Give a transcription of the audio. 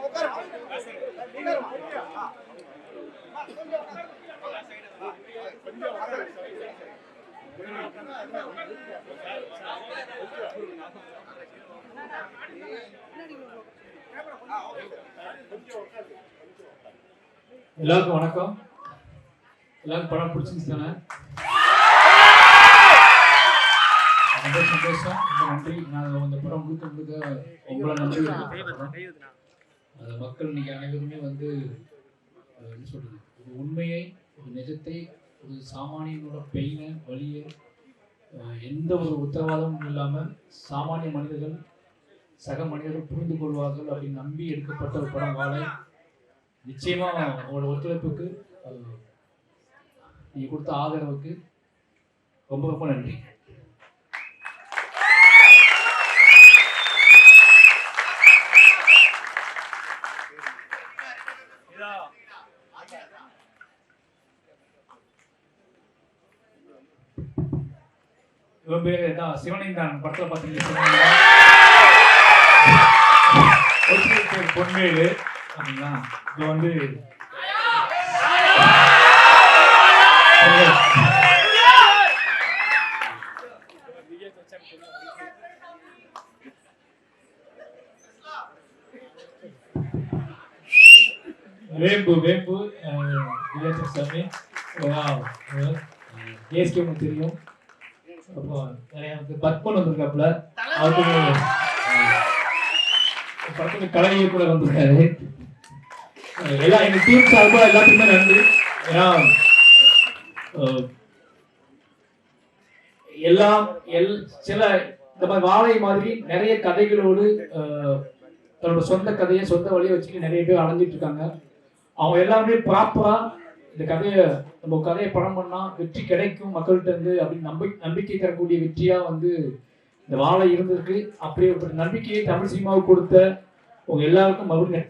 உட்காருங்க எல்லாருக்கும் வணக்கம். எல்லாருக்கும் படம் பிடிச்சிருந்துச்சு தானே? ரொம்ப சந்தோஷம். ரொம்ப நன்றி. நான் இந்த படம் முழுக்க முழுக்க உங்களை படம். அதை மக்கள் இன்னைக்கு அனைவருமே வந்து என்ன சொல்றது ஒரு உண்மையை ஒரு நிஜத்தை ஒரு சாமானியனோட பெயினை வழியை எந்த ஒரு உத்தரவாதமும் இல்லாமல் சாமானிய மனிதர்கள் சக மனிதர்கள் புரிந்து கொள்வார்கள் அப்படின்னு நம்பி எடுக்கப்பட்ட ஒரு படம் வாழை. நிச்சயமாக அவங்களோட ஒத்துழைப்புக்கு நீங்கள் கொடுத்த ஆதரவுக்கு ரொம்ப ரொம்ப நன்றி. இவன் பேர் தான். சிவனைந்தான் படத்தில் பார்த்தீங்கன்னா ஒருத்தர் பேர் பொன்வேலு அப்படிங்களா? இது வந்து வேம்பு வேம்பு விஜய் சாமி ஏஎஸ்கே உங்களுக்கு தெரியும். பத்மன் அஹ், படத்துக்கு கலை கூட வந்திருக்காரு. அஹ், எல்லா எங்க டீம் சார்பா எல்லாத்துக்குமே நன்றி. ஏன்னா எல்லாம் எல் சில இந்த மாதிரி வாழை மாதிரி நிறைய கதைகளோடு தன்னோட சொந்த கதையை சொந்த வழியை வச்சுட்டு நிறைய பேர் அலைஞ்சிட்டு இருக்காங்க. அவங்க எல்லாருமே ப்ராப்பரா இந்த கதையை நம்ம கதையை படம் பண்ணால் வெற்றி கிடைக்கும் மக்கள்கிட்ட இருந்து அப்படின்னு நம்பி நம்பிக்கை தரக்கூடிய வெற்றியாக வந்து இந்த வாழை இருந்திருக்கு. அப்படி ஒரு நம்பிக்கையை தமிழ் சினிமாவுக்கு கொடுத்த உங்கள் எல்லாருக்கும் மறுபடியும்